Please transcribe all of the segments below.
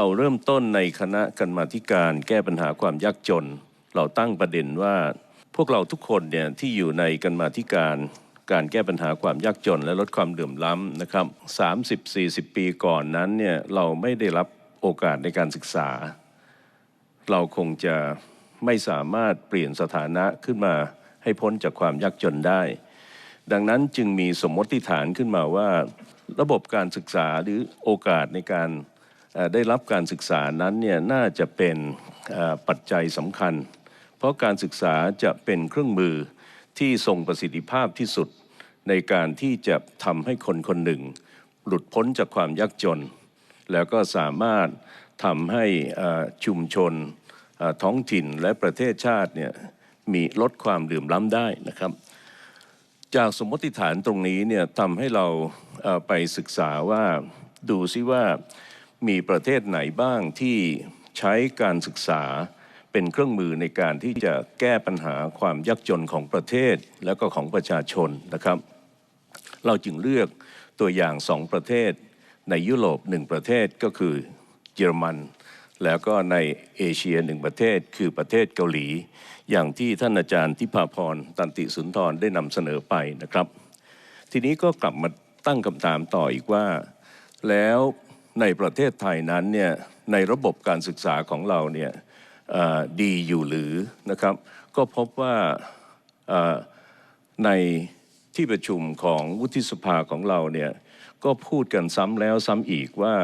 เราเริ่มต้นในคณะกรรมาธิการแก้ปัญหาความยากจน เราตั้งประเด็นว่าพวกเราทุกคนเนี่ยที่อยู่ในกรรมาธิการการแก้ปัญหาความยากจน และลดความเดือมล้ำนะครับ30-40 ปีก่อนนั้นเนี่ยเราไม่ได้รับโอกาสในการศึกษา เราคงจะไม่สามารถเปลี่ยนสถานะขึ้นมาให้พ้นจากความยากจนได้ ดังนั้นจึงมีสมมติฐานขึ้นมาว่า ระบบการศึกษาหรือโอกาสในการ ได้รับการศึกษานั้นเนี่ยน่าจะเป็นปัจจัยสำคัญ เพราะการศึกษาจะเป็นเครื่องมือที่ทรงประสิทธิภาพที่สุด ในการที่จะทำให้คนคนหนึ่ง หลุดพ้นจากความยากจน แล้วก็สามารถทำให้ชุมชนท้องถิ่นและประเทศชาติเนี่ยมีลดความเหลื่อมล้ำได้นะครับ จากสมมติฐานตรงนี้เนี่ยทำให้เราไปศึกษาว่าดูซิว่า มีประเทศไหนบ้างที่ใช้การศึกษาเป็นเครื่องมือในการที่จะแก้ปัญหาความยากจนของประเทศและก็ของประชาชนนะครับ เราจึงเลือกตัวอย่างสองประเทศในยุโรปหนึ่งประเทศก็คือเยอรมัน แล้วก็ในเอเชียหนึ่งประเทศคือประเทศเกาหลี อย่างที่ท่านอาจารย์ทิพาพรตันติสุนทรได้นำเสนอไปนะครับ ทีนี้ก็กลับมาตั้งคำถามต่ออีกว่า แล้ว ในประเทศไทยนั้นเนี่ยในระบบการศึกษาของเราเนี่ยดีอยู่หรือนะครับ ก็พบว่าในที่ประชุมของวุฒิสภาของเราเนี่ยก็พูดกันซ้ำแล้วซ้ำอีกว่า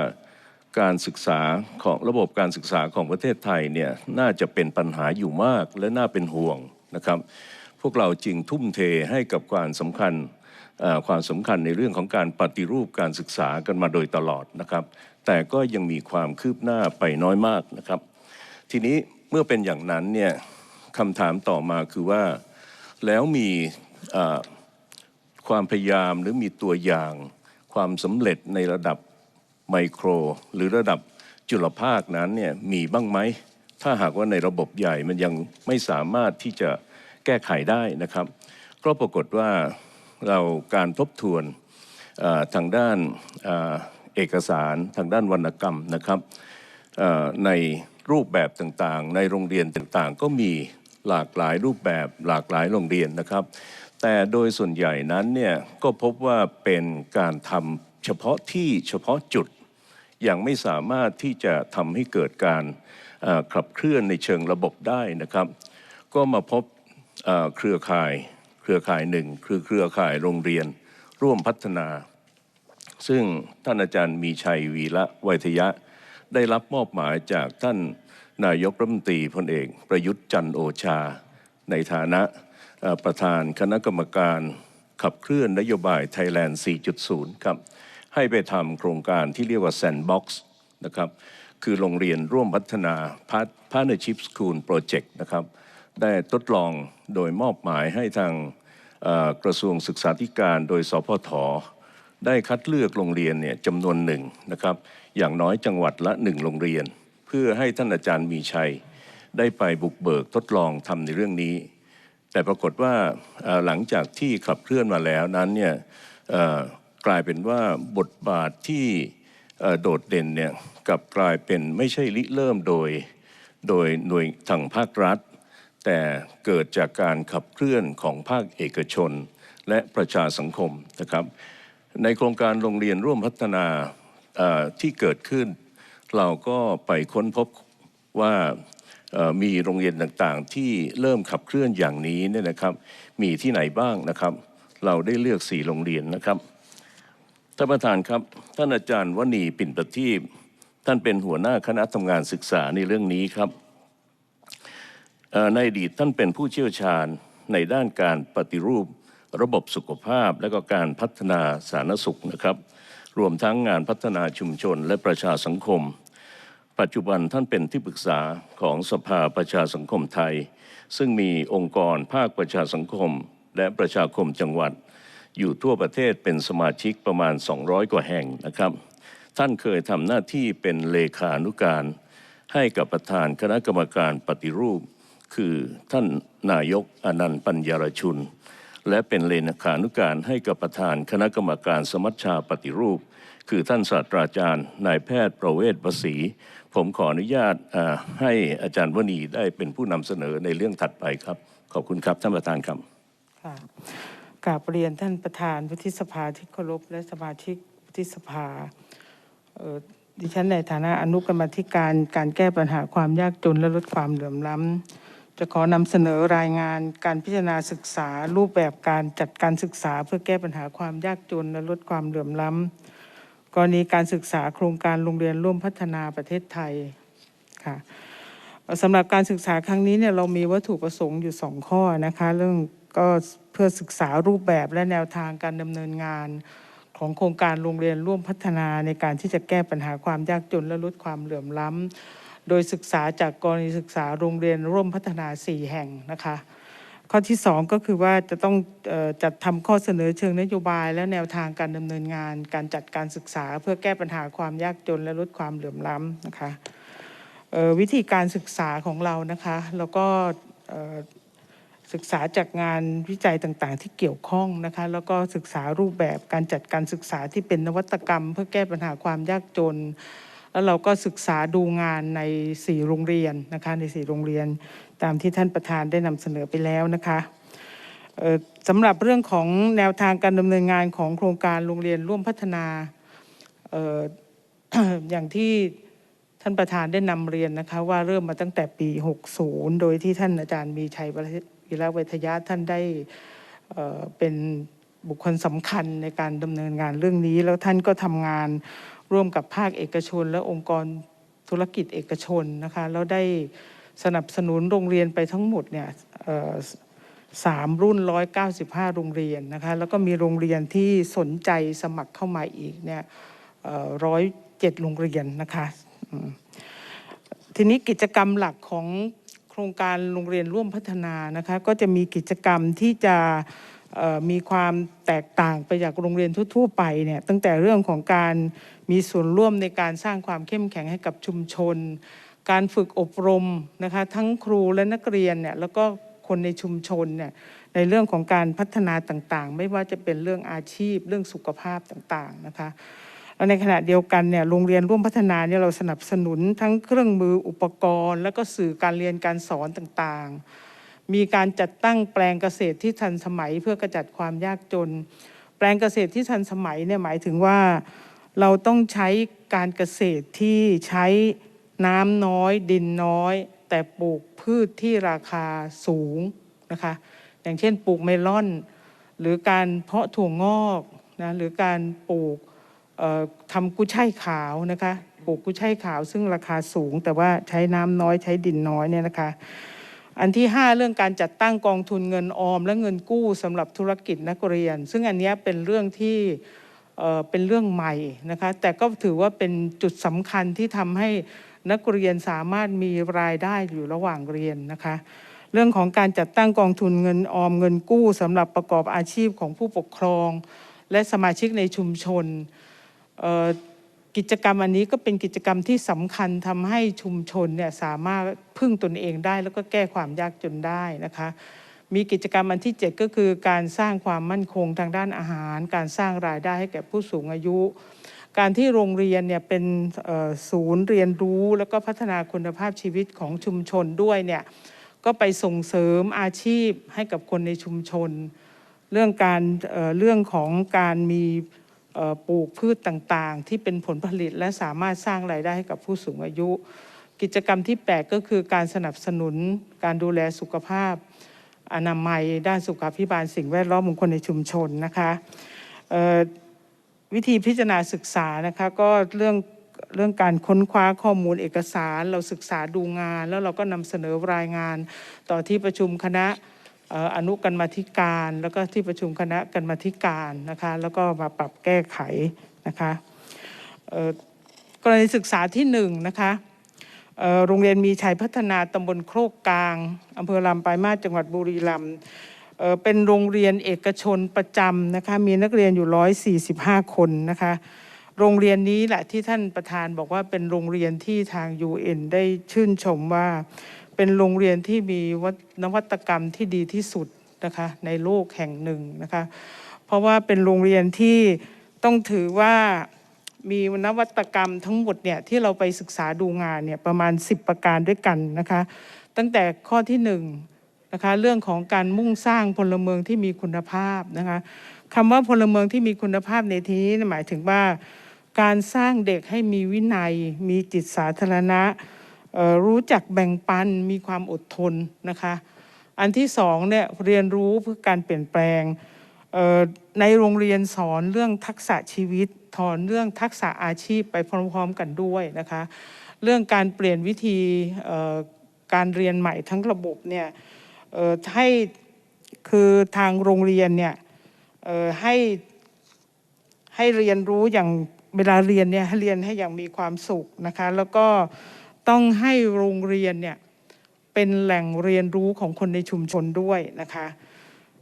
การศึกษาของระบบการศึกษาของประเทศไทยเนี่ยน่าจะเป็นปัญหาอยู่มากและน่าเป็นห่วงนะครับ พวกเราจึงทุ่มเทให้กับความสำคัญ ความสำคัญในเรื่องของการปฏิรูปการศึกษากันมาโดยตลอดนะครับ แต่ก็ยังมีความคืบหน้าไปน้อยมากนะครับ ทีนี้เมื่อเป็นอย่างนั้นเนี่ยคำถามต่อมาคือว่าแล้วมีความพยายามหรือมีตัวอย่างความสำเร็จในระดับไมโคร หรือระดับจุลภาคนั้นเนี่ยมีบ้างไหม ถ้าหากว่าในระบบใหญ่มันยังไม่สามารถที่จะแก้ไขได้นะครับ ก็ปรากฏว่า เราการทบทวนทางด้านเอ่อเอกสารทางด้านวรรณกรรมนะครับในรูปแบบต่างๆ ในโรงเรียนต่างๆ ก็มีหลากหลายรูปแบบหลากหลายโรงเรียนนะครับ แต่โดยส่วนใหญ่นั้นเนี่ยก็พบว่าเป็นการทำเฉพาะที่เฉพาะจุดยังไม่สามารถที่จะทำให้เกิดการขับเคลื่อนในเชิงระบบได้นะครับ ก็มาพบเครือข่าย เครือข่ายหนึ่งคือเครือข่ายโรงเรียนร่วมพัฒนา ซึ่งท่านอาจารย์มีชัยวีระไวยทยะ ได้รับมอบหมายจากท่านนายกรัฐมนตรีพลเอก ประยุทธ์จันโอชา ในฐานะประธานคณะกรรมการขับเคลื่อนนโยบายไทยแลนด์ 4.0 ครับ ให้ไปทำโครงการที่เรียกว่า Sandbox นะครับ คือโรงเรียนร่วมพัฒนา Part- Partnership School Project นะครับ ได้ทดลองโดยมอบหมายให้ทางกระทรวงศึกษาธิการโดยสพทได้คัดเลือกโรงเรียนเนี่ยจำนวนหนึ่งนะครับ อย่างน้อยจังหวัดละหนึ่งโรงเรียน เพื่อให้ท่านอาจารย์มีชัย ได้ไปบุกเบิกทดลองทำในเรื่องนี้ แต่ปรากฏว่าหลังจากที่ขับเคลื่อนมาแล้วนั้นเนี่ยกลายเป็นว่าบทบาทที่โดดเด่นเนี่ยกลับกลายเป็นไม่ใช่ริเริ่มโดย โดยหน่วยทางภาครัฐ แต่เกิดจากการขับเคลื่อนของภาคเอกชน และประชาสังคมนะครับ ในโครงการโรงเรียนร่วมพัฒนาที่เกิดขึ้น เราก็ไปค้นพบว่ามีโรงเรียนต่างๆ ที่เริ่มขับเคลื่อนอย่างนี้เนี่ยนะครับ มีที่ไหนบ้างนะครับ เราได้เลือกสี่โรงเรียนนะครับท่านประธานครับท่านอาจารย์วณีปิ่นประทีปท่านเป็นหัวหน้าคณะทำงานศึกษาในเรื่องนี้ครับ ในอดีตท่านเป็นผู้เชี่ยวชาญในด้านการปฏิรูประบบสุขภาพ และก็การพัฒนาสาธารณสุขนะครับ รวมทั้งงานพัฒนาชุมชนและประชาสังคม ปัจจุบันท่านเป็นที่ปรึกษาของสภาประชาสังคมไทย ซึ่งมีองค์กรภาคประชาสังคม และประชาคมจังหวัด อยู่ทั่วประเทศเป็นสมาชิกประมาณ 200 กว่าแห่งนะครับ ท่านเคยทำหน้าที่เป็นเลขานุการ ให้กับประธานคณะกรรมการปฏิรูป คือท่านนายกอนันต์ปัญญารชุน และเป็นเลขานุการให้กับประธานคณะกรรมการสมัชชาปฏิรูป คือท่านศาสตราจารย์นายแพทย์ประเวศประสี ผมขออนุญาตให้อาจารย์วณีได้เป็นผู้นำเสนอในเรื่องถัดไปครับ ขอบคุณครับท่านประธานครับค่ะกราบเรียนท่านประธานวุฒิสภาที่เคารพและสมาชิกวุฒิสภาดิฉันในฐานะอนุกรรมธิการการแก้ปัญหาความยากจนและลดความเหลื่อมล้ำ จะขอนำเสนอรายงานการพิจารณาศึกษา รูปแบบการจัดการศึกษา เพื่อแก้ปัญหาความยากจนและลดความเหลื่อมล้ำกรณีการศึกษาโครงการโรงเรียนร่วมพัฒนาประเทศไทยค่ะสำหรับการศึกษาครั้งนี้เนี่ยเรามีวัตถุประสงค์อยู่สองข้อนะคะเรื่องก็เพื่อศึกษารูปแบบและแนวทางการดำเนินงานของโครงการโรงเรียนร่วมพัฒนาในการที่จะแก้ปัญหาความยากจนและลดความเหลื่อมล้ำ โดยศึกษาจากกรณีศึกษาโรงเรียนร่วมพัฒนา 4 แห่งนะคะข้อที่ 2 ก็คือว่าจะต้องจัดทำข้อเสนอเชิงนโยบาย และแนวทางการดำเนินงาน การจัดการศึกษา เพื่อแก้ปัญหาความยากจนและลดความเหลื่อมล้ำนะคะวิธีการศึกษาของเรานะคะแล้วก็ศึกษาจากงานวิจัยต่างๆ ที่เกี่ยวข้องนะคะแล้วก็ศึกษารูปแบบการจัดการศึกษาที่เป็นนวัตกรรม เพื่อแก้ปัญหาความยากจน แล้วเราก็ศึกษาดูงานใน 4 โรงเรียนนะคะใน 4 โรงเรียน ตามที่ท่านประธานได้นำเสนอไปแล้วนะคะสำหรับเรื่องของแนวทางการดำเนินงานของโครงการโรงเรียนร่วมพัฒนาอย่างที่ท่านประธานได้นำเรียนนะคะว่าเริ่มมาตั้งแต่ปี 60 โดยที่ท่านอาจารย์มีชัยวิระเวทยะท่านได้เป็นบุคคลสำคัญในการดำเนินงานเรื่องนี้ แล้วท่านก็ทำงาน ร่วมกับภาคเอกชน และองค์กรธุรกิจเอกชนนะคะแล้วได้สนับสนุนโรงเรียนไปทั้งหมดเนี่ยสามรุ่น 195 โรงเรียนนะคะแล้วก็มีโรงเรียนที่สนใจสมัครเข้ามาอีกเนี่ยร้อยเจ็ดโรงเรียนนะคะทีนี้กิจกรรมหลักของโครงการโรงเรียนร่วมพัฒนานะคะก็จะมีกิจกรรมที่จะ มีความแตกต่างไปจากโรงเรียนทั่วๆไปเนี่ยตั้งแต่เรื่องของการมีส่วนร่วมในการสร้างความเข้มแข็งให้กับชุมชน การฝึกอบรมนะคะทั้งครูและนักเรียนเนี่ยแล้วก็คนในชุมชนเนี่ยในเรื่องของการพัฒนาต่างๆ ไม่ว่าจะเป็นเรื่องอาชีพ เรื่องสุขภาพต่างๆนะคะแล้วในขณะเดียวกันเนี่ยโรงเรียนร่วมพัฒนาเนี่ยเราสนับสนุนทั้งเครื่องมืออุปกรณ์ และก็สื่อการเรียนการสอนต่างๆ มีการจัดตั้งแปลงเกษตรที่ทันสมัยเพื่อกระจัดความยากจน แปลงเกษตรที่ทันสมัยเนี่ยหมายถึงว่าเราต้องใช้การเกษตรที่ใช้น้ำน้อยดินน้อย แต่ปลูกพืชที่ราคาสูงนะคะอย่างเช่นปลูกเมลอน หรือการเพาะถั่วงอกนะหรือการปลูกทำกุ้ยช่ายขาวนะคะปลูกกุ้ยช่ายขาว ซึ่งราคาสูง แต่ว่าใช้น้ำน้อยใช้ดินน้อยเนี่ยนะคะ อันที่ 5 เรื่องการจัดตั้งกองทุนเงินออม และเงินกู้สำหรับธุรกิจนักเรียน ซึ่งอันนี้เป็นเรื่องที่เเป็นเรื่องใหม่นะคะแต่ก็ถือว่าเป็นจุดสำคัญที่ทำให้นักเรียนสามารถมีรายได้อยู่ระหว่างเรียนนะคะเรื่องของการจัดตั้งกองทุนเงินออมเงินกู้สำหรับประกอบอาชีพของผู้ปกครอง และสมาชิกในชุมชนเกิจกรรมอันนี้ก็เป็นกิจกรรมที่สำคัญทำให้ชุมชนเนี่ยสามารถพึ่งตนเองได้ แล้วก็แก้ความยากจนได้นะคะมีกิจกรรมอันที่ 7 ก็คือการสร้างความมั่นคงทางด้านอาหาร การสร้างรายได้ให้แก่ผู้สูงอายุ การที่โรงเรียนเนี่ยเป็นศูนย์เรียนรู้ แล้วก็พัฒนาคุณภาพชีวิตของชุมชนด้วยเนี่ยก็ไปส่งเสริมอาชีพให้กับคนในชุมชน เรื่องการเเรื่องของการมี ปลูกพืชต่างๆ ที่เป็นผลผลิตและสามารถสร้างรายได้ให้กับผู้สูงอายุ กิจกรรมที่ 8 ก็คือการสนับสนุนการดูแลสุขภาพ อนามัย ด้านสุขาภิบาลสิ่งแวดล้อมของคนในชุมชนนะคะวิธีพิจารณาศึกษานะคะก็เรื่องเรื่องการค้นคว้าข้อมูลเอกสาร เราศึกษาดูงาน แล้วเราก็นำเสนอรายงานต่อที่ประชุมคณะ อนุกรรมธิการ แล้วก็ที่ประชุมคณะกรรมธิการนะคะ แล้วก็มาปรับแก้ไขนะคะกรณีศึกษาที่หนึ่งนะคะโรงเรียนมีชัยพัฒนาตำบลโครกกลางอำเภอลำปลายมาสจังหวัดบุรีรัมย์เอ่อเป็นโรงเรียนเอกชนประจำนะคะมีนักเรียนอยู่ 145 คนนะคะโรงเรียนนี้แหละที่ท่านประธานบอกว่าเป็นโรงเรียนที่ทาง UN ได้ชื่นชมว่า เป็นโรงเรียนที่มีวัฒนวัตกรรมที่ดีที่สุดนะคะในโลกแห่งหนึ่งนะคะเพราะว่าเป็นโรงเรียนที่ต้องถือว่ามีนวัตกรรมทั้งหมดเนี่ยที่เราไปศึกษาดูงานเนี่ยประมาณ 10 ประการด้วยกันนะคะตั้งแต่ข้อที่1นงนะคะเรื่องของการมุ่งสร้างพลเมืองที่มีคุณภาพนะคะคำว่าพลเมืองที่มีคุณภาพในที่นี้หมายถึงว่า การสร้างเด็กให้มีวินัย มีจิตสาธารณะ รู้จักแบ่งปันมีความอดทนนะคะ อันที่สองเนี่ยเรียนรู้เพื่อการเปลี่ยนแปลงในโรงเรียนสอนเรื่องทักษะชีวิตถอนเรื่องทักษะอาชีพไปพร้อมๆกันด้วยนะคะ เรื่องการเปลี่ยนวิธีการเรียนใหม่ทั้งระบบเนี่ยให้คือทางโรงเรียนเนี่ยให้ให้เรียนรู้อย่างเวลาเรียนเนี่ยให้เรียนให้อย่างมีความสุขนะคะ แล้วก็ ต้องให้โรงเรียนเนี่ยเป็นแหล่งเรียนรู้ของคนในชุมชนด้วยนะคะ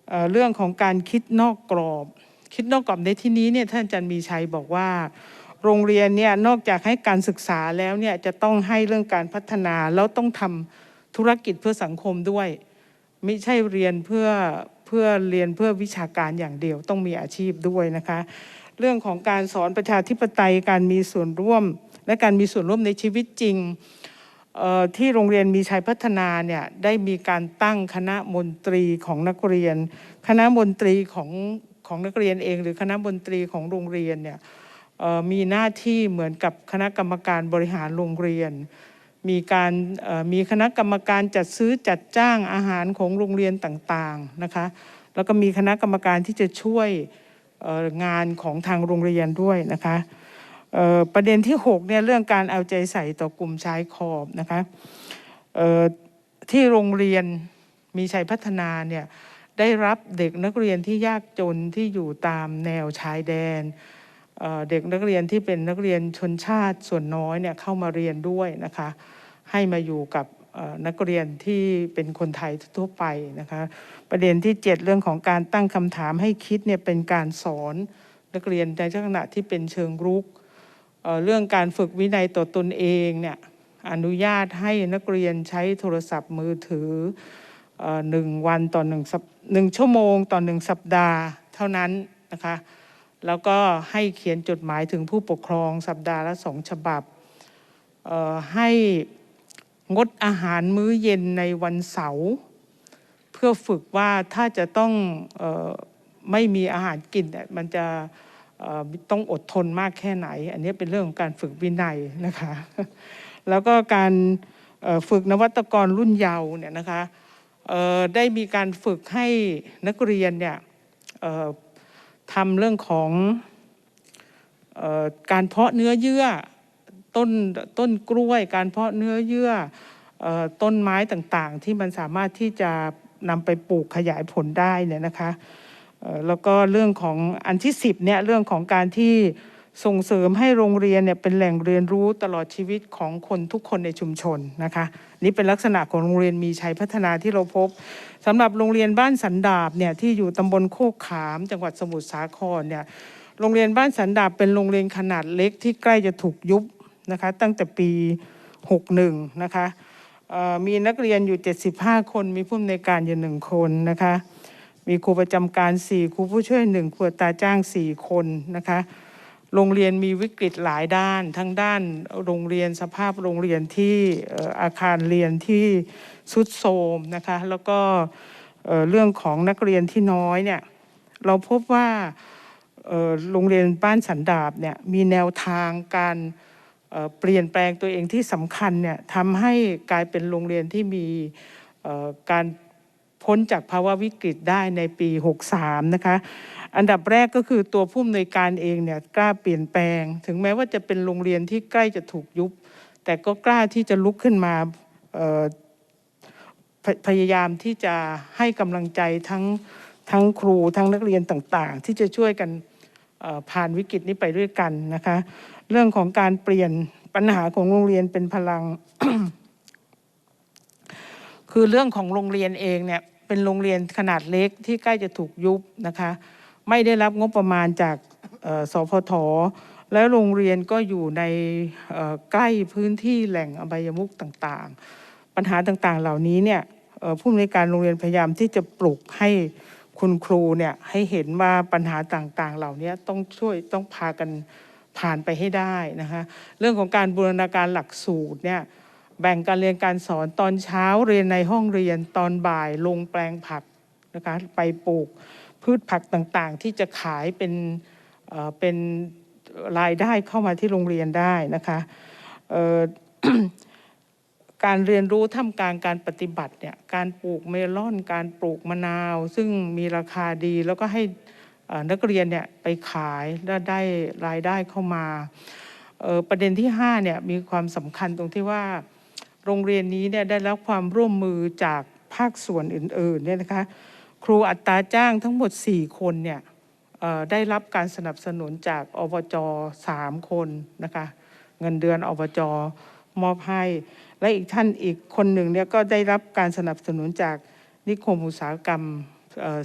เเรื่องของการคิดนอกกรอบ คิดนอกกรอบในที่นี้เนี่ยท่านอาจารย์มีชัยบอกว่า โรงเรียนเนี่ยนอกจากให้การศึกษาแล้วเนี่ยจะต้องให้เรื่องการพัฒนาแล้วต้องทำธุรกิจเพื่อสังคมด้วย ไม่ใช่เรียนเพื่อเพื่อเรียนเพื่อวิชาการอย่างเดียวต้องมีอาชีพด้วยนะคะ เรื่องของการสอนประชาธิปไตยการมีส่วนร่วม และการมีส่วนร่วมในชีวิตจริงที่โรงเรียนมีชัยพัฒนาเนี่ยได้มีการตั้งคณะมนตรีของนักเรียน คณะมนตรีของของนักเรียนเอง หรือคณะมนตรีของโรงเรียนเนี่ยมีหน้าที่เหมือนกับคณะกรรมการบริหารโรงเรียน มีการมีคณะกรรมการจัดซื้อจัดจ้างอาหารของโรงเรียนต่างๆนะคะแล้วก็มีคณะกรรมการที่จะช่วยงานของทางโรงเรียนด้วยนะคะ ประเด็นที่6เนี่ยเรื่องการเอาใจใส่ต่อกลุ่มชายขอบนะคะที่โรงเรียนมีชัยพัฒนาเนี่ยได้รับเด็กนักเรียนที่ยากจนที่อยู่ตามแนวชายแดนเเด็กนักเรียนที่เป็นนักเรียนชนชาติส่วนน้อยเนี่ยเข้ามาเรียนด้วยนะคะให้มาอยู่กับนักเรียนที่เป็นคนไทยทั่วไปนะคะประเด็นที่ 7 เรื่องของการตั้งคำถามให้คิดเนี่ยเป็นการสอนนักเรียนในลักษณะที่เป็นเชิงรุก เรื่องการฝึกวินัยต่อตนเองเนี่ยอนุญาตให้นักเรียนใช้โทรศัพท์มือถือหนึ่งวันต่อหนึ่งสัปหนึ่งชั่วโมงต่อหนึ่งสัปดาห์เท่านั้นนะคะแล้วก็ให้เขียนจดหมายถึงผู้ปกครองสัปดาห์ละสองฉบับให้งดอาหารมื้อเย็นในวันเสาร์เพื่อฝึกว่าถ้าจะต้องออไม่มีอาหารกินเนี่ยมันจะ ต้องอดทนมากแค่ไหน อันนี้เป็นเรื่องของการฝึกวินัยนะคะ แล้วก็การฝึกนวัตกรรุ่นเยาว์เนี่ยนะคะได้มีการฝึกให้นักเรียนเนี่ยทำเรื่องของออการเพาะเนื้อเยื่อต้นต้นกล้วย การเพาะเนื้อเยื่ออต้นไม้ต่างๆ ที่มันสามารถที่จะนำไปปลูกขยายผลได้เนี่ยนะคะ แล้วก็เรื่องของอันที่สิบเนี่ยเรื่องของการที่ส่งเสริมให้โรงเรียนเนี่ยเป็นแหล่งเรียนรู้ตลอดชีวิตของคนทุกคนในชุมชนนะคะนี่เป็นลักษณะของโรงเรียนมีชัยพัฒนาที่เราพบสำหรับโรงเรียนบ้านสันดาบเนี่ยที่อยู่ตำบลโคกขาม จังหวัดสมุทรสาครเนี่ยโรงเรียนบ้านสันดาบเป็นโรงเรียนขนาดเล็กที่ใกล้จะถูกยุบนะคะตั้งแต่ปี 61นะคะมีนักเรียนอยู่ 75 คนมีผู้อำนวยการอยู่หนึ่งคนนะคะ มีครูประจำการ 4 ครูผู้ช่วย 1 ครูตาจ้าง 4 คนนะคะ โรงเรียนมีวิกฤตหลายด้าน ทั้งด้านโรงเรียนสภาพโรงเรียนที่อาคารเรียนที่สุดโทรมนะคะแล้วก็เรื่องของนักเรียนที่น้อยเนี่ยเราพบว่าโรงเรียนบ้านสันดาบเนี่ยมีแนวทางการเปลี่ยนแปลงตัวเองที่สำคัญเนี่ยทำให้กลายเป็นโรงเรียนที่มีการ พ้นจากภาวะวิกฤตได้ในปี 63 นะคะ อันดับแรกก็คือตัวผู้อำนวยการเองเนี่ยกล้าเปลี่ยนแปลง ถึงแม้ว่าจะเป็นโรงเรียนที่ใกล้จะถูกยุบ แต่ก็กล้าที่จะลุกขึ้นมาพยายามที่จะให้กำลังใจทั้งทั้งครูทั้งนักเรียนต่างๆ ที่จะช่วยกันผ่านวิกฤตนี้ไปด้วยกันนะคะ เรื่องของการเปลี่ยนปัญหาของโรงเรียนเป็นพลัง คือเรื่องของโรงเรียนเองเนี่ยเป็นโรงเรียนขนาดเล็กที่ใกล้จะถูกยุบนะคะ ไม่ได้รับงบประมาณจากสพทแล้วโรงเรียนก็อยู่ในใกล้พื้นที่แหล่งอบายมุขต่างๆ ปัญหาต่างๆเหล่านี้เนี่ยผู้อำนวยการโรงเรียนพยายามที่จะปลุกให้คุณครูเนี่ยให้เห็นว่าปัญหาต่างๆ เหล่านี้ต้องช่วยต้องพากันผ่านไปให้ได้นะคะเรื่องของการบูรณาการหลักสูตรเนี่ย แบ่งการเรียนการสอนตอนเช้าเรียนในห้องเรียนตอนบ่ายลงแปลงผักนะคะไปปลูกพืชผักต่างๆ ที่จะขายเป็นเเป็นรายได้เข้ามาที่โรงเรียนได้นะคะการเรียนรู้ท่ามกลางการปฏิบัติเนี่ยการปลูกเมลอน การปลูกมะนาว ซึ่งมีราคาดีแล้วก็ให้นักเรียนเนี่ยไปขายแล้วได้รายได้เข้ามาประเด็นที่5เนี่ยมีความสำคัญตรงที่ว่า โรงเรียนนี้เนี่ยได้รับความร่วมมือจากภาคส่วนอื่นๆเนี่ยนะคะครูอัตราจ้างทั้งหมด 4 คนเนี่ยได้รับการสนับสนุนจากอบจ3คนนะคะเงินเดือนอบจมอบให้ และอีกท่านอีกคนหนึ่งเนี่ยก็ได้รับการสนับสนุนจากนิคมอุตสาหกรรม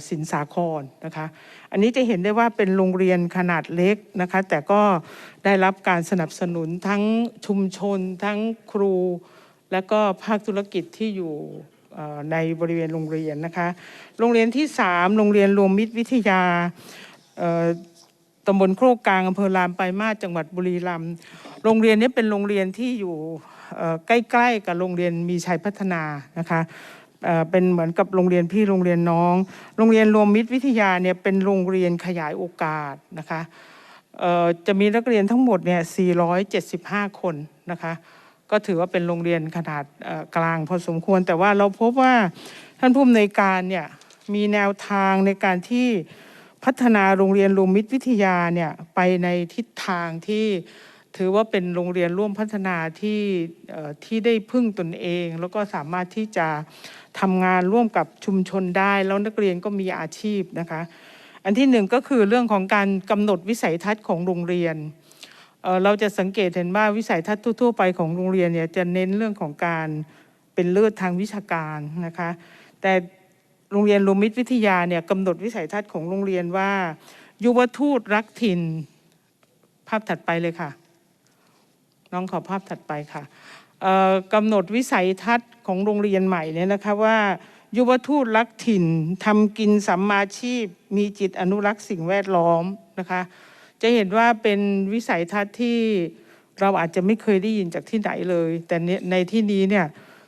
สินสาครนะคะ อันนี้จะเห็นได้ว่าเป็นโรงเรียนขนาดเล็กนะคะ แต่ก็ได้รับการสนับสนุนทั้งชุมชน ทั้งครู และก็ภาคธุรกิจที่อยู่ในบริเวณโรงเรียนนะคะ โรงเรียนที่ 3 โรงเรียนรวมมิตรวิทยาตำบลโครกกลางอำเภอลามไปมาจังหวัดบุรีรัมย์ โรงเรียนนี้เป็นโรงเรียนที่อยู่ใกล้ๆกับโรงเรียนมีชัยพัฒนานะคะเป็นเหมือนกับโรงเรียนพี่โรงเรียนน้อง โรงเรียนรวมมิตรวิทยาเนี่ยเป็นโรงเรียนขยายโอกาสนะคะจะมีนักเรียนทั้งหมดเนี่ย 475 คนนะคะ ก็ถือว่าเป็นโรงเรียนขนาดกลางพอสมควร แต่ว่าเราพบว่าท่านผู้อำนวยการเนี่ยมีแนวทางในการที่พัฒนาโรงเรียนรวมมิตรวิทยาเนี่ยไปในทิศทางที่ถือว่าเป็นโรงเรียนร่วมพัฒนาที่ที่ได้พึ่งตนเอง แล้วก็สามารถที่จะทำงานร่วมกับชุมชนได้ แล้วนักเรียนก็มีอาชีพนะคะ อันที่หนึ่งก็คือเรื่องของการกำหนดวิสัยทัศน์ของโรงเรียน เราจะสังเกตเห็นว่าวิสัยทัศน์ทั่วๆไปของโรงเรียนเนี่ยจะเน้นเรื่องของการเป็นเลิศทางวิชาการนะคะ แต่โรงเรียนรวมมิตรวิทยาเนี่ยกำหนดวิสัยทัศน์ของโรงเรียนว่า ยุวทูตรักถิ่นภาพถัดไปเลยค่ะ น้องขอภาพถัดไปค่ะกำหนดวิสัยทัศน์ของโรงเรียนใหม่เนี่ยนะคะว่า ยุวทูตรักถิ่นทำกินสัมมาชีพ มีจิตอนุรักษ์สิ่งแวดล้อมนะคะ จะเห็นว่าเป็นวิสัยทัศน์ที่เราอาจจะไม่เคยได้ยินจากที่ไหนเลย แต่ในที่นี้เนี่ย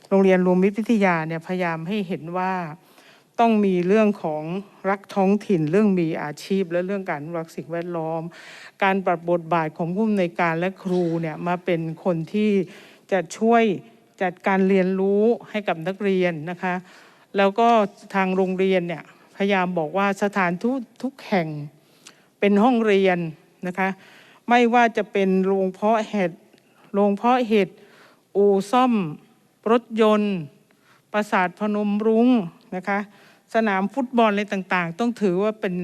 โรงเรียนรวมมิตรวิทยาเนี่ยพยายามให้เห็นว่าต้องมีเรื่องของรักท้องถิ่นเรื่องมีอาชีพ และเรื่องการรักสิ่งแวดล้อม การปรับบทบาทของผู้อำนวยการและครูเนี่ยมาเป็นคนที่จะช่วยจัดการเรียนรู้ให้กับนักเรียนนะคะ แล้วก็ทางโรงเรียนเนี่ยพยายามบอกว่าสถานทุกทุกแห่งเป็นห้องเรียน นะคะ ไม่ว่าจะเป็นโรงเพาะเห็ดโรงเพาะเห็ดอู่ซ่อม รถยนต์ ปราสาทพนมรุ้งนะคะ สนามฟุตบอลอะไรต่างๆ ต้องถือว่าเป็น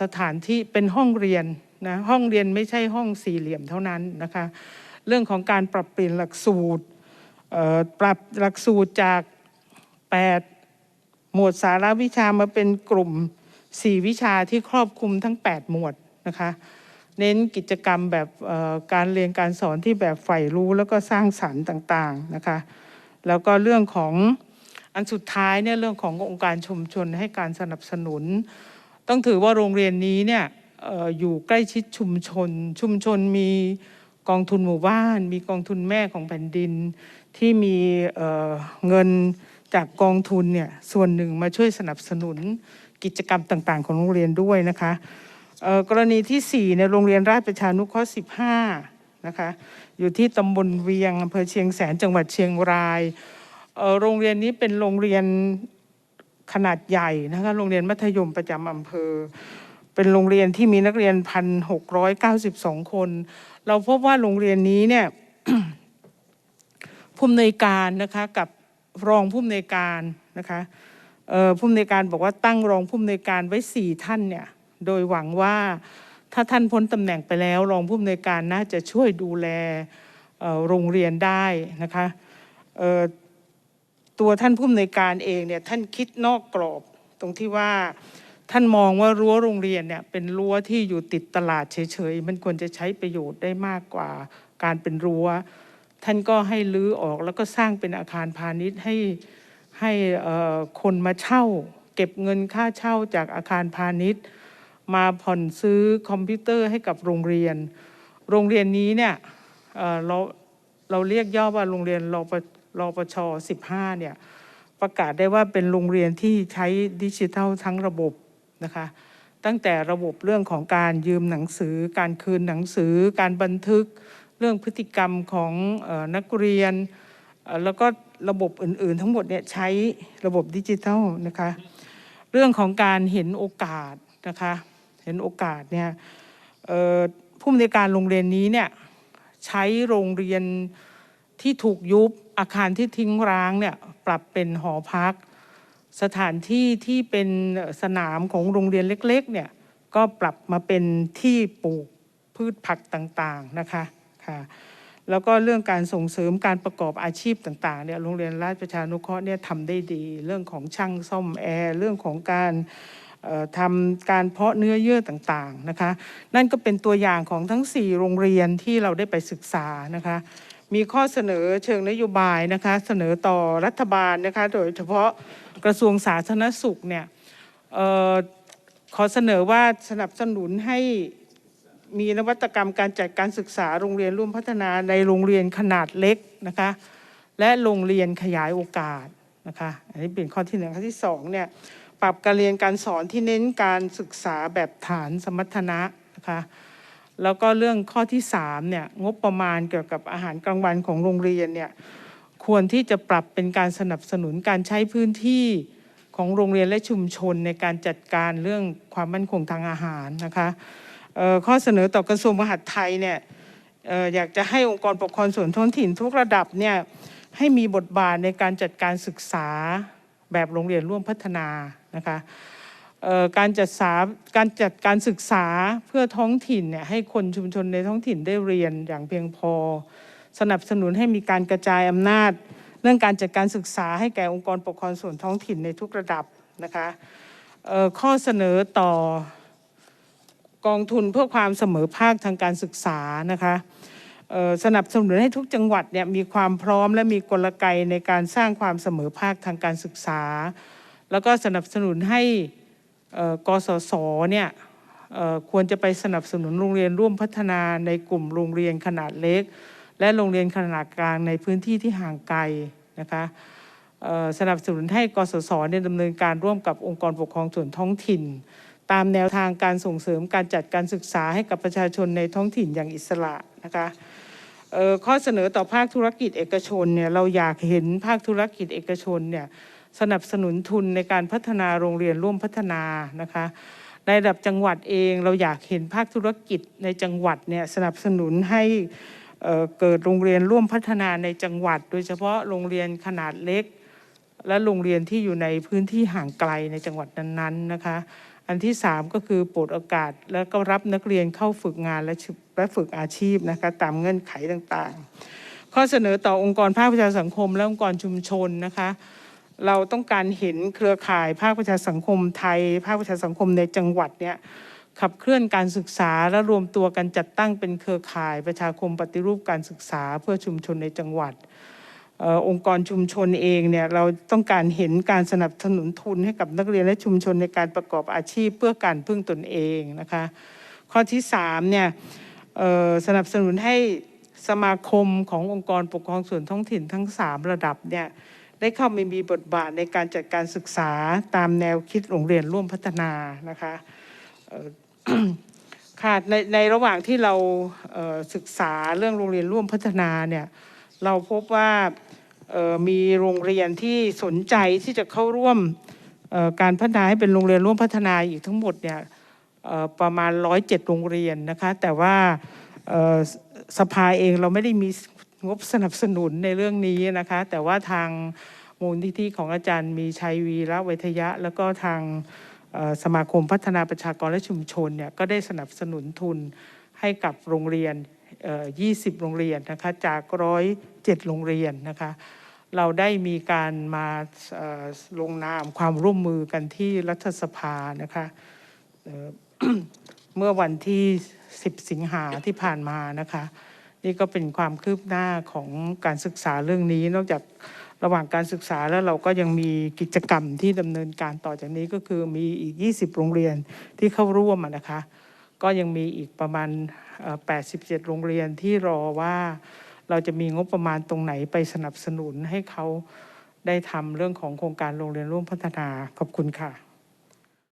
สถานที่เป็นห้องเรียนนะห้องเรียนไม่ใช่ห้องสี่เหลี่ยมเท่านั้นนะคะ เรื่องของการปรับเปลี่ยนหลักสูตรปรับหลักสูตรจาก 8 หมวดสาระวิชามาเป็นกลุ่ม 4 วิชาที่ครอบคลุมทั้ง 8 หมวด นะคะ เน้นกิจกรรมแบบการเรียนการสอนที่แบบใฝ่รู้แล้วก็สร้างสรรค์ต่างๆนะคะแล้วก็เรื่องของอันสุดท้ายเนี่ยเรื่องขององค์การชุมชนให้การสนับสนุน ต้องถือว่าโรงเรียนนี้เนี่ยอยู่ใกล้ชิดชุมชน ชุมชนมีกองทุนหมู่บ้าน มีกองทุนแม่ของแผ่นดิน ที่มีเเงินจากกองทุนเนี่ยส่วนหนึ่งมาช่วยสนับสนุนกิจกรรมต่างๆ ของโรงเรียนด้วยนะคะ กรณีที่ 4 ในโรงเรียนราชประชานุเคราะห์ 15 นะคะ อยู่ที่ตำบลเวียงอำเภอเชียงแสนจังหวัดเชียงรายโรงเรียนนี้เป็นโรงเรียนขนาดใหญ่นะคะโรงเรียนมัธยมประจำอำเภอ เป็นโรงเรียนที่มีนักเรียนพันหกร้อยเก้าสิบสองคน เราพบว่าโรงเรียนนี้เนี่ยผู้อำนวยการนะคะกับรองผู้อำนวยการนะคะผู้อำนวยการบอกว่าตั้งรองผู้อำนวยการไว้สี่ท่านเนี่ย โดยหวังว่าถ้าท่านพ้นตำแหน่งไปแล้วรองผู้อำนวยการน่าจะช่วยดูแลโรงเรียนได้นะคะตัวท่านผู้อำนวยการเองเนี่ยท่านคิดนอกกรอบตรงที่ว่าท่านมองว่ารั้วโรงเรียนเนี่ยเป็นรั้วที่อยู่ติดตลาดเฉยๆ มันควรจะใช้ประโยชน์ได้มากกว่าการเป็นรั้ว ท่านก็ให้รื้อออกแล้วก็สร้างเป็นอาคารพาณิชย์ให้ให้คนมาเช่า เก็บเงินค่าเช่าจากอาคารพาณิชย์ มาผ่อนซื้อคอมพิวเตอร์ให้กับโรงเรียน โรงเรียนนี้เนี่ยเเราเราเรียกย่อว่าโรงเรียนรปรปช15เนี่ยประกาศได้ว่าเป็นโรงเรียนที่ใช้ดิจิทัลทั้งระบบนะคะตั้งแต่ระบบเรื่องของการยืมหนังสือ การคืนหนังสือ การบันทึกเรื่องพฤติกรรมของออนักเรียน แล้วก็ระบบอื่น ๆ ทั้งหมดเนี่ยใช้ระบบดิจิทัลนะคะเรื่องของการเห็นโอกาสนะคะ ห็นโอกาสเนี่ยผู้อำนวยการโรงเรียนนี้เนี่ยใช้โรงเรียนที่ถูกยุบอาคารที่ทิ้งร้างเนี่ยปรับเป็นหอพัก สถานที่ที่เป็นสนามของโรงเรียนเล็กๆเนี่ยก็ปรับมาเป็นที่ปลูกพืชผักต่างๆนะคะค่ะแล้วก็เรื่องการส่งเสริมการประกอบอาชีพต่างๆเนี่ยโรงเรียนราชประชานุเคราะห์เนี่ยทำได้ดี เรื่องของช่างซ่อมแอร์เรื่องของการ ทำการเพาะเนื้อเยื่อต่างๆนะคะนั่นก็เป็นตัวอย่างของทั้ง 4 โรงเรียนที่เราได้ไปศึกษานะคะมีข้อเสนอเชิงนโยบายนะคะเสนอต่อรัฐบาลนะคะโดยเฉพาะกระทรวงสาธารณสุขเนี่ยออขอเสนอว่าสนับสนุนให้มีนวัตกรรมการจัดการศึกษาโรงเรียนร่วมพัฒนาในโรงเรียนขนาดเล็กนะคะและโรงเรียนขยายโอกาสนะคะอันนี้เป็นข้อที่หนึ่งข้อที่สองเนี่ย ปรับการเรียนการสอนที่เน้นการศึกษาแบบฐานสมรรถนะนะคะแล้วก็เรื่องข้อที่3เนี่ยงบประมาณเกี่ยวกับอาหารกลางวันของโรงเรียนเนี่ยควรที่จะปรับเป็นการสนับสนุนการใช้พื้นที่ของโรงเรียนและชุมชนในการจัดการเรื่องความมั่นคงทางอาหารนะคะข้อเสนอต่อกระทรวงมหาดไทยเนี่ยออยากจะให้องค์กรปกครองส่วนท้องถิ่นทุกระดับเนี่ยให้มีบทบาทในการจัดการศึกษา แบบโรงเรียนร่วมพัฒนานะคะการจัดสาการจัดการศึกษาเพื่อท้องถิ่นเนี่ยให้คนชุมชนในท้องถิ่นได้เรียนอย่างเพียงพอ สนับสนุนให้มีการกระจายอำนาจ เรื่องการจัดการศึกษาให้แก่องค์กรปกครองส่วนท้องถิ่นในทุกระดับนะคะข้อเสนอต่อกองทุนเพื่อความเสมอภาคทางการศึกษานะคะ สนับสนุนให้ทุกจังหวัดเนี่ยมีความพร้อมและมีกลไกในการสร้างความเสมอภาคทางการศึกษา แล้วก็สนับสนุนให้กสศเนี่ยควรจะไปสนับสนุนโรงเรียนร่วมพัฒนาในกลุ่มโรงเรียนขนาดเล็ก และโรงเรียนขนาดกลางในพื้นที่ที่ห่างไกลนะคะสนับสนุนให้กสศเนี่ยดำเนินการร่วมกับองค์กรปกครองส่วนท้องถิ่น ตามแนวทางการส่งเสริมการจัดการศึกษาให้กับประชาชนในท้องถิ่นอย่างอิสระนะคะ ข้อเสนอต่อภาคธุรกิจเอกชนเนี่ยเราอยากเห็นภาคธุรกิจเอกชนเนี่ยสนับสนุนทุนในการพัฒนาโรงเรียนร่วมพัฒนานะคะในระดับจังหวัดเองเราอยากเห็นภาคธุรกิจในจังหวัดเนี่ยสนับสนุนให้เอ่อเกิดโรงเรียนร่วมพัฒนาในจังหวัด โดยเฉพาะโรงเรียนขนาดเล็ก และโรงเรียนที่อยู่ในพื้นที่ห่างไกลในจังหวัดนั้นๆนะคะ อันที่สามก็คือโปรดโอกาสแล้วก็รับนักเรียนเข้าฝึกงานและและฝึกอาชีพนะคะตามเงื่อนไขต่างๆ ข้อเสนอต่อองค์กรภาคประชาสังคม และองค์กรชุมชนนะคะเราต้องการเห็นเครือข่ายภาคประชาสังคมไทย ภาคประชาสังคมในจังหวัดเนี่ยขับเคลื่อนการศึกษาและรวมตัวกันจัดตั้งเป็นเครือข่ายประชาคมปฏิรูปการศึกษาเพื่อชุมชนในจังหวัด องค์กรชุมชนเองเนี่ยเราต้องการเห็นการสนับสนุนทุนให้กับนักเรียนและชุมชนในการประกอบอาชีพเพื่อการพึ่งตนเองนะคะข้อที่สามเนี่ยสนับสนุนให้สมาคมขององค์กรปกครองส่วนท้องถิ่นทั้งสามระดับเนี่ยได้เข้ามามีบทบาทในการจัดการศึกษาตามแนวคิดโรงเรียนร่วมพัฒนานะคะค่ะในในระหว่างที่เราเศึกษาเรื่องโรงเรียนร่วมพัฒนาเนี่ยเราพบว่า มีโรงเรียนที่สนใจที่จะเข้าร่วมการพัฒนาให้เป็นโรงเรียนร่วมพัฒนาอีกทั้งหมดเนี่ยเอ่อประมาณ 107 โรงเรียนนะคะแต่ว่าสภาเองเราไม่ได้มีงบสนับสนุนในเรื่องนี้นะคะแต่ว่าทางมูลนิธิของอาจารย์มีชัยวีระเวทยะ แล้วก็ทางสมาคมพัฒนาประชากรและชุมชนเนี่ยก็ได้สนับสนุนทุนให้กับโรงเรียนเอ่อ20 โรงเรียนนะคะจากร้อยเจ็ดโรงเรียนนะคะ เราได้มีการมาลงนามความร่วมมือกันที่รัฐสภานะคะเเมื่อวันที่ 10 สิงหาที่ผ่านมานะคะ นี่ก็เป็นความคืบหน้าของการศึกษาเรื่องนี้ นอกจากระหว่างการศึกษาแล้วเราก็ยังมีกิจกรรมที่ดำเนินการต่อจากนี้ก็คือมีอีก 20 โรงเรียนที่เข้าร่วมนะคะ ก็ยังมีอีกประมาณ 87 โรงเรียนที่รอว่า เราจะมีงบประมาณตรงไหนไปสนับสนุนให้เขาได้ทำเรื่องของโครงการโรงเรียนร่วมพัฒนาขอบคุณค่ะ